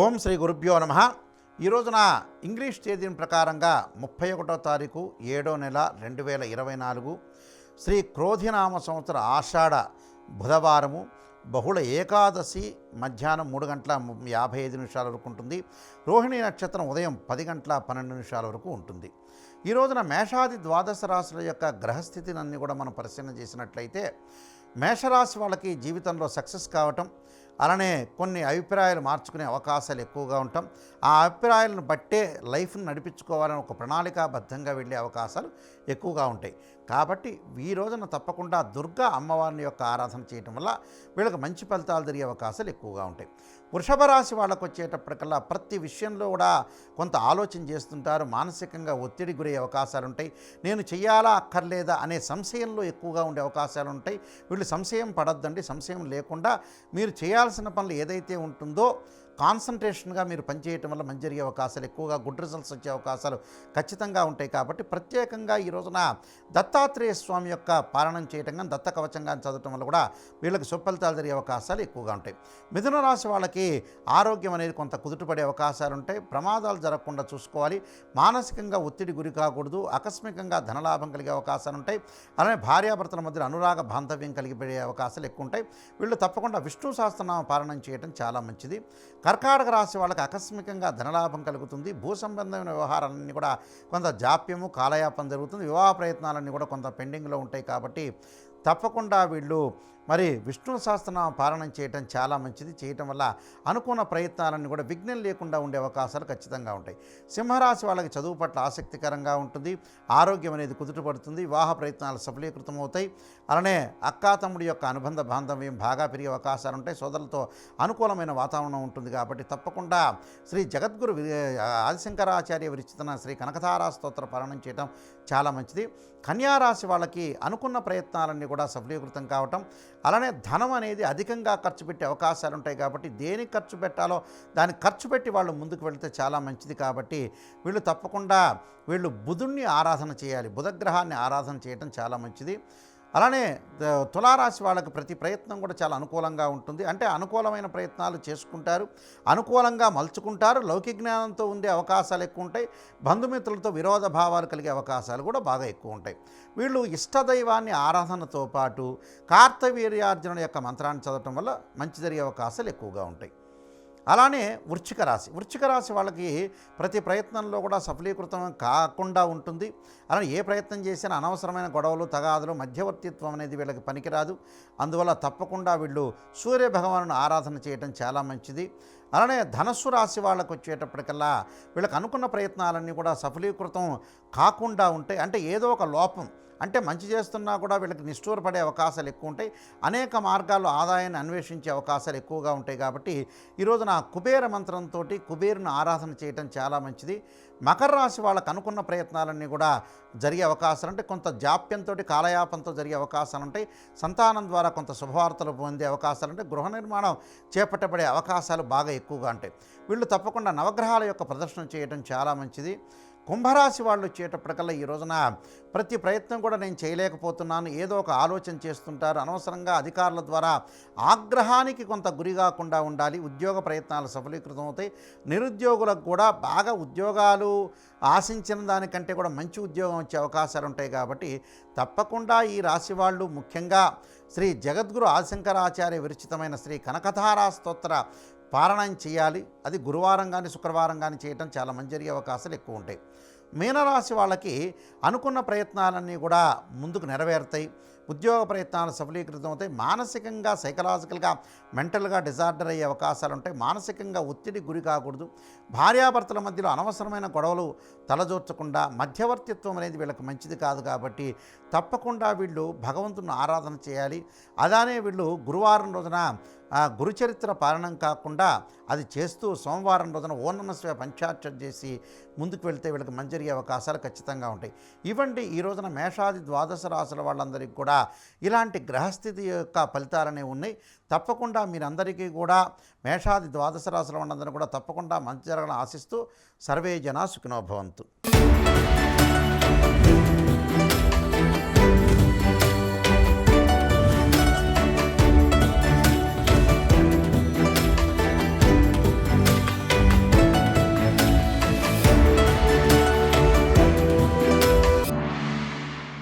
ఓం శ్రీ గురుభ్యో నమ. ఈ రోజున ఇంగ్లీష్ తేదీని ప్రకారంగా ముప్పై ఒకటో తారీఖు ఏడో నెల రెండు వేల ఇరవై నాలుగు శ్రీ క్రోధినామ సంవత్సర ఆషాఢ బుధవారము బహుళ ఏకాదశి మధ్యాహ్నం మూడు గంటల యాభై ఐదు నిమిషాల వరకు ఉంటుంది. రోహిణి నక్షత్రం ఉదయం పది గంటల పన్నెండు నిమిషాల వరకు ఉంటుంది. ఈ రోజున మేషాది ద్వాదశ రాశుల యొక్క గ్రహస్థితిని అన్ని కూడా మనం పరిశీలన చేసినట్లయితే మేషరాశి వాళ్ళకి జీవితంలో సక్సెస్ కావటం అలానే కొన్ని అభిప్రాయాలు మార్చుకునే అవకాశాలు ఎక్కువగా ఉంటాం. ఆ అభిప్రాయాలను బట్టే లైఫ్ను నడిపించుకోవాలని ఒక ప్రణాళికాబద్ధంగా వెళ్ళే అవకాశాలు ఎక్కువగా ఉంటాయి. కాబట్టి ఈ రోజున తప్పకుండా దుర్గా అమ్మవారిని యొక్క ఆరాధన చేయటం వల్ల వీళ్ళకి మంచి ఫలితాలు జరిగే అవకాశాలు ఎక్కువగా ఉంటాయి. వృషభ రాశి వాళ్ళకు వచ్చేటప్పటికల్లా ప్రతి విషయంలో కూడా కొంత ఆలోచన చేస్తుంటారు. మానసికంగా ఒత్తిడి గురయ్యే అవకాశాలు ఉంటాయి. నేను చేయాలా అక్కర్లేదా అనే సంశయంలో ఎక్కువగా ఉండే అవకాశాలు ఉంటాయి. వీళ్ళు సంశయం పడద్దండి. సంశయం లేకుండా మీరు చేయాలి చేయాల్సిన పనులు ఏదైతే ఉంటుందో కాన్సన్ట్రేషన్గా మీరు పనిచేయటం వల్ల మంచి జరిగే అవకాశాలు ఎక్కువగా గుడ్ రిజల్ట్స్ వచ్చే అవకాశాలు ఖచ్చితంగా ఉంటాయి కాబట్టి ప్రత్యేకంగా ఈ రోజున దత్తాత్రేయ స్వామి యొక్క పాలనం చేయటం కానీ దత్త కవచంగా చదవటం వల్ల కూడా వీళ్ళకి సుఫలితాలు జరిగే అవకాశాలు ఎక్కువగా ఉంటాయి. మిథున రాశి వాళ్ళకి ఆరోగ్యం అనేది కొంత కుదుటపడే అవకాశాలు ఉంటాయి. ప్రమాదాలు జరగకుండా చూసుకోవాలి. మానసికంగా ఒత్తిడి గురి కాకూడదు. ఆకస్మికంగా ధనలాభం కలిగే అవకాశాలు ఉంటాయి. అలానే భార్యాభర్తల మధ్య అనురాగ బాంధవ్యం కలిగిపోయే అవకాశాలు ఎక్కువ ఉంటాయి. వీళ్ళు తప్పకుండా విష్ణు సహస్రనామ పాలనం చేయడం చాలా మంచిది. కర్కాటక రాశి వాళ్ళకి ఆకస్మికంగా ధనలాభం కలుగుతుంది. భూ సంబంధమైన వ్యవహారాలన్నీ కూడా కొంత జాప్యము కాలయాపం జరుగుతుంది. వివాహ ప్రయత్నాలన్నీ కూడా కొంత పెండింగ్లో ఉంటాయి కాబట్టి తప్పకుండా వీళ్ళు మరి విష్ణు సహస్రనామ పాలన చేయటం చాలా మంచిది. చేయటం వల్ల అనుకున్న ప్రయత్నాలన్నీ కూడా విఘ్నం లేకుండా ఉండే అవకాశాలు ఖచ్చితంగా ఉంటాయి. సింహరాశి వాళ్ళకి చదువు పట్ల ఆసక్తికరంగా ఉంటుంది. ఆరోగ్యం అనేది కుదుటపడుతుంది వివాహ ప్రయత్నాలు సఫలీకృతం అవుతాయి. అలానే అక్కా తమ్ముడి యొక్క అనుబంధ బాంధవ్యం బాగా పెరిగే అవకాశాలు ఉంటాయి. సోదరులతో అనుకూలమైన వాతావరణం ఉంటుంది కాబట్టి తప్పకుండా శ్రీ జగద్గురు ఆదిశంకరాచార్య విరచితన శ్రీ కనకతారా స్తోత్ర పాలనం చేయటం చాలా మంచిది. కన్యారాశి వాళ్ళకి అనుకున్న ప్రయత్నాలన్నీ కూడా సఫలీకృతం కావటం అలానే ధనం అనేది అధికంగా ఖర్చు పెట్టే అవకాశాలు ఉంటాయి కాబట్టి దేనికి ఖర్చు పెట్టాలో దాన్ని ఖర్చు పెట్టి వాళ్ళు ముందుకు వెళితే చాలా మంచిది కాబట్టి వీళ్ళు తప్పకుండా వీళ్ళు బుధుణ్ణి ఆరాధన చేయాలి బుధగ్రహాన్ని ఆరాధన చేయటం చాలా మంచిది. అలానే తులారాశి వాళ్ళకు ప్రతి ప్రయత్నం కూడా చాలా అనుకూలంగా ఉంటుంది. అంటే అనుకూలమైన ప్రయత్నాలు చేసుకుంటారు. అనుకూలంగా మలుచుకుంటారు. లౌకిక జ్ఞానంతో ఉండే అవకాశాలు ఎక్కువ ఉంటాయి. బంధుమిత్రులతో విరోధ భావాలు కలిగే అవకాశాలు కూడా బాగా ఎక్కువ ఉంటాయి. వీళ్ళు ఇష్టదైవాన్ని ఆరాధనతో పాటు కార్తవీర్యార్జున యొక్క మంత్రాన్ని చదవటం వల్ల మంచి జరిగే అవకాశాలు ఎక్కువగా ఉంటాయి. అలానే వృచ్చిక రాశి. వృచ్చిక రాశి వాళ్ళకి ప్రతి ప్రయత్నంలో కూడా సఫలీకృతం కాకుండా ఉంటుంది. అలానే ఏ ప్రయత్నం చేసినా అనవసరమైన గొడవలు తగాదులు మధ్యవర్తిత్వం అనేది వీళ్ళకి పనికిరాదు. అందువల్ల తప్పకుండా వీళ్ళు సూర్య భగవాను ఆరాధన చేయటం చాలా మంచిది. అలానే ధనస్సు రాశి వాళ్ళకు వచ్చేటప్పటికల్లా వీళ్ళకి అనుకున్న ప్రయత్నాలన్నీ కూడా సఫలీకృతం కాకుండా ఉంటాయి. అంటే ఏదో ఒక లోపం. అంటే మంచి చేస్తున్నా కూడా వీళ్ళకి నిష్ఠూరపడే అవకాశాలు ఎక్కువ ఉంటాయి. అనేక మార్గాల్లో ఆదాయాన్ని అన్వేషించే అవకాశాలు ఎక్కువగా ఉంటాయి కాబట్టి ఈరోజు నా కుబేర మంత్రంతో కుబేరును ఆరాధన చేయటం చాలా మంచిది. మకర రాశి వాళ్ళకు అనుకున్న ప్రయత్నాలన్నీ కూడా జరిగే అవకాశాలు అంటే కొంత జాప్యంతో కాలయాపంతో జరిగే అవకాశాలు ఉంటాయి. సంతానం ద్వారా కొంత శుభవార్తలు పొందే అవకాశాలు అంటే గృహ నిర్మాణం చేపట్టబడే అవకాశాలు బాగా ఎక్కువగా ఉంటాయి. వీళ్ళు తప్పకుండా నవగ్రహాల యొక్క ప్రదర్శన చేయడం చాలా మంచిది. కుంభరాశి వాళ్ళు వచ్చేటప్పటికల్లా ఈ రోజున ప్రతి ప్రయత్నం కూడా నేను చేయలేకపోతున్నాను. ఏదో ఒక ఆలోచన చేస్తుంటారు. అనవసరంగా అధికారుల ద్వారా ఆగ్రహానికి కొంత గురి కాకుండా ఉండాలి. ఉద్యోగ ప్రయత్నాలు సఫలీకృతం అవుతాయి. నిరుద్యోగులకు కూడా బాగా ఉద్యోగాలు ఆశించిన దానికంటే కూడా మంచి ఉద్యోగం వచ్చే అవకాశాలు ఉంటాయి కాబట్టి తప్పకుండా ఈ రాశి వాళ్ళు ముఖ్యంగా శ్రీ జగద్గురు ఆశంకరాచార్య విరచితమైన శ్రీ కనకధారా స్తోత్ర పారాయణం చేయాలి. అది గురువారం కానీ శుక్రవారం కానీ చేయటం చాలా మంచి జరిగే అవకాశాలు ఎక్కువ ఉంటాయి. మీనరాశి వాళ్ళకి అనుకున్న ప్రయత్నాలన్నీ కూడా ముందుకు నెరవేరుతాయి. ఉద్యోగ ప్రయత్నాలు సఫలీకృతం అవుతాయి. మానసికంగా సైకలాజికల్గా మెంటల్గా డిజార్డర్ అయ్యే అవకాశాలు ఉంటాయి. మానసికంగా ఒత్తిడి గురి కాకూడదు. భార్యాభర్తల మధ్యలో అనవసరమైన గొడవలు తలజోర్చకుండా మధ్యవర్తిత్వం అనేది వీళ్ళకి మంచిది కాదు కాబట్టి తప్పకుండా వీళ్ళు భగవంతుని ఆరాధన చేయాలి. అలానే వీళ్ళు గురువారం రోజున ఆ గురుచరిత్ర పాలనం కాకుండా అది చేస్తూ సోమవారం రోజున ఓం నమ చేసి ముందుకు వెళ్తే వీళ్ళకి మంచి జరిగే అవకాశాలు ఖచ్చితంగా ఉంటాయి. ఇవ్వండి ఈ రోజున మేషాది ద్వాదశ రాశుల వాళ్ళందరికీ కూడా ఇలాంటి గ్రహస్థితి యొక్క ఫలితాలనే ఉన్నాయి. తప్పకుండా మీరందరికీ కూడా మేషాది ద్వాదశ రాశుల వాళ్ళందరూ కూడా తప్పకుండా మంచి జరగాలని ఆశిస్తూ సర్వే జన సుఖినోభవంతు